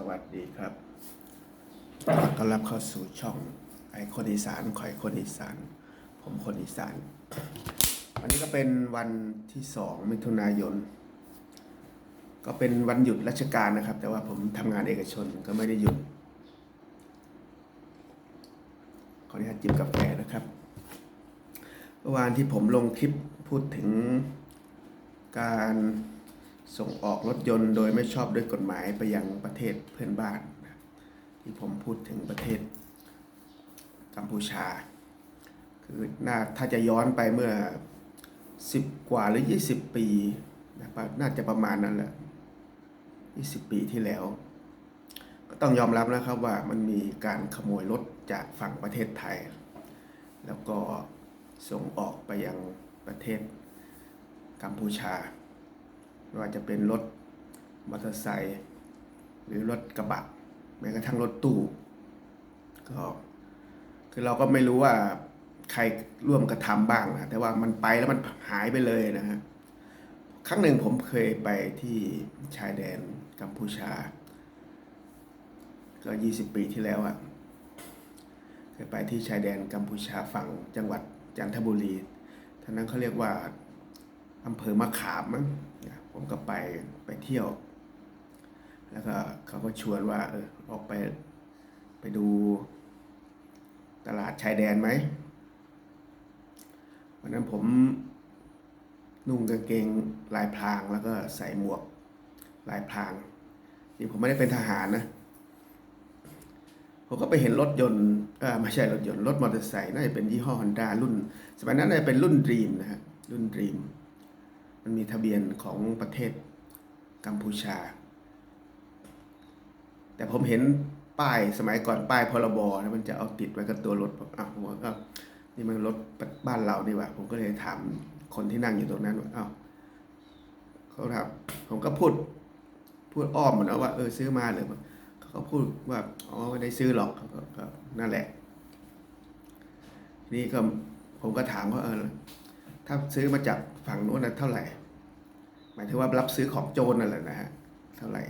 สวัสดีครับขอต้อนรับเข้าสู่ช่องไอคนอีสานคอยคนอีสาน ผมคนอีสาน วันนี้ก็เป็นวันที่สองมิถุนายน ก็เป็นวันหยุดราชการนะครับ แต่ว่าผมทำงานเอกชนก็ไม่ได้หยุด ขออนุญาตจิบกาแฟนะครับ เมื่อวานที่ผมลงคลิปพูดถึงการ ส่งออกรถยนต์โดยไม่ชอบด้วยกฎหมายไปยังประเทศเพื่อนบ้านที่ผมพูดถึงประเทศกัมพูชา คือน่าถ้าจะย้อนไปเมื่อ 10 กว่าหรือ 20 ปีนะปะน่าจะประมาณนั้นแหละ 20 ปีที่แล้ว ก็ต้องยอมรับนะครับว่ามันมีการขโมยรถจากฝั่งประเทศไทย แล้วก็ส่งออกไปยังประเทศกัมพูชา ไม่ว่าจะเป็นรถมอเตอร์ไซค์หรือรถกระบะแม้กระทั่งรถตู้ก็คือเราก็ไม่รู้ว่าใครร่วมกระทำบ้างนะแต่ว่ามันไปแล้วมันหายไปเลยนะฮะครั้งหนึ่งผมเคยไปที่ชายแดนกัมพูชา ก็20ปีที่แล้วอะเคยไปที่ชายแดนกัมพูชาฝั่งจังหวัดจันทบุรีท่านั้นเขาเรียกว่าอำเภอมะขามมั้งนะ ผมก็ไปไปเที่ยว แล้วก็เขาก็ชวนว่า เออออกไปไปดูตลาดชายแดนไหมวันนั้นผมนุ่งกางเกงลายพรางแล้วก็ใส่หมวกลายพรางจริงผมไม่ได้เป็นทหารนะ ผมก็ไปเห็นรถยนต์เออไม่ใช่รถยนต์ รถมอเตอร์ไซค์น่าจะเป็นยี่ห้อฮอนด้ารุ่น สมัยนั้นน่าจะเป็นรุ่นดรีมนะฮะรุ่นดรีม มันมีทะเบียนของประเทศกัมพูชา แต่ผมเห็นป้ายสมัยก่อนป้ายพรบนะมันจะเอาติดไว้กับตัวรถผมอ้าวผมว่าอ้าวนี่มันรถบ้านเรานี่หว่า ผมก็เลยถามคนที่นั่งอยู่ตรงนั้นว่าอ้าวเขาถามผมก็พูด พูดอ้อมเหมือนว่าเออซื้อมาหรือเขาก็พูดว่าอ๋อไม่ได้ซื้อหรอกเขาก็ก็นั่นแหละนี่ก็ผมก็ถามว่าเออ ถ้าซื้อมาจากฝั่งโน้นนะเท่าไหร่ หมายถึงว่ารับซื้อของโจรนั่นแหละนะฮะ เท่าไหร่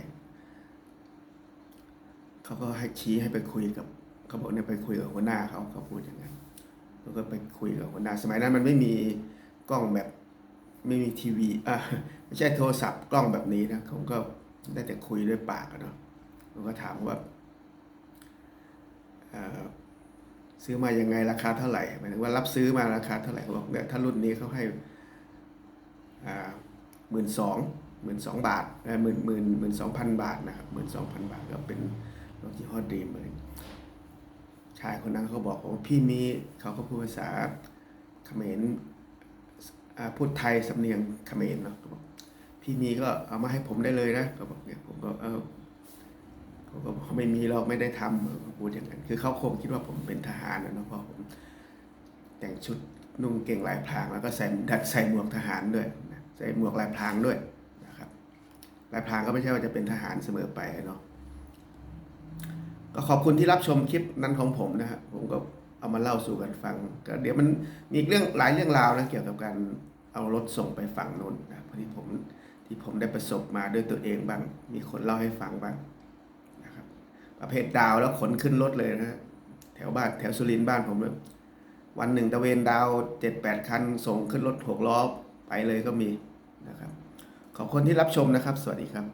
เขาก็ให้ชี้ให้ไปคุยกับเขาบอกเนี่ยไปคุยกับหัวหน้าเขาเขาพูดอย่างนั้นแล้วก็ไปคุยกับหัวหน้า สมัยนั้นมันไม่มีกล้องแบบไม่มีทีวีอะไม่ใช่โทรศัพท์กล้องแบบนี้นะผมก็ได้แต่คุยด้วยปากเนาะผมก็ถามว่าอ่อ ซื้อมายังไงราคาเท่าไหร่หมายถึงว่ารับซื้อมาราคาเท่าไหร่เขาบอกเนี่ยถ้ารุ่นนี้เขาให้หมื่นสองหมื่นสองบาทหมื่นหมื่นหมื่นสองพันบาทนะครับหมื่นสองพันบาทก็เป็นรถยี่ห้อดีมเลยชายคนนั้นเขาบอกว่าพี่มีเขาก็พูดภาษาเขมรพูดไทยสำเนียงเขมรเนาะพี่มีก็เอามาให้ผมได้เลยนะเขาบอกเนี่ยผมก็เออ เขาก็บอกเขาไม่มีเราไม่ได้ทำเขาพูดอย่างนั้น คือเขาคงคิดว่าผมเป็นทหารนะเนาะเพราะผมแต่งชุดนุ่งเก่งลายพราง แล้วก็ใส่ดัดใส่หมวกทหารด้วยใส่หมวกลายพรางด้วยนะครับลายพรางก็ไม่ใช่ว่าจะเป็นทหารเสมอไปเนาะก็ขอบคุณที่รับชมคลิปนั้นของผมนะฮะผมก็เอามาเล่าสู่กันฟัง ก็เดี๋ยวมันมีเรื่องหลายเรื่องราวนะเกี่ยวกับการเอารถส่งไปฝั่งโน้นนะพราะที่ผมที่ผมได้ประสบมาด้วยตัวเองบ้าง มีคนเล่าให้ฟังบ้าง ประเภทดาวแล้วขนขึ้นรถเลยนะฮะแถวบ้านแถวสุรินทร์บ้านผมเลยวันหนึ่งตะเวนดาวเจ็ดแปดคัน ส่งขึ้นรถหกล้อไปเลยก็มีนะครับ ขอบคุณที่รับชมนะครับ สวัสดีครับ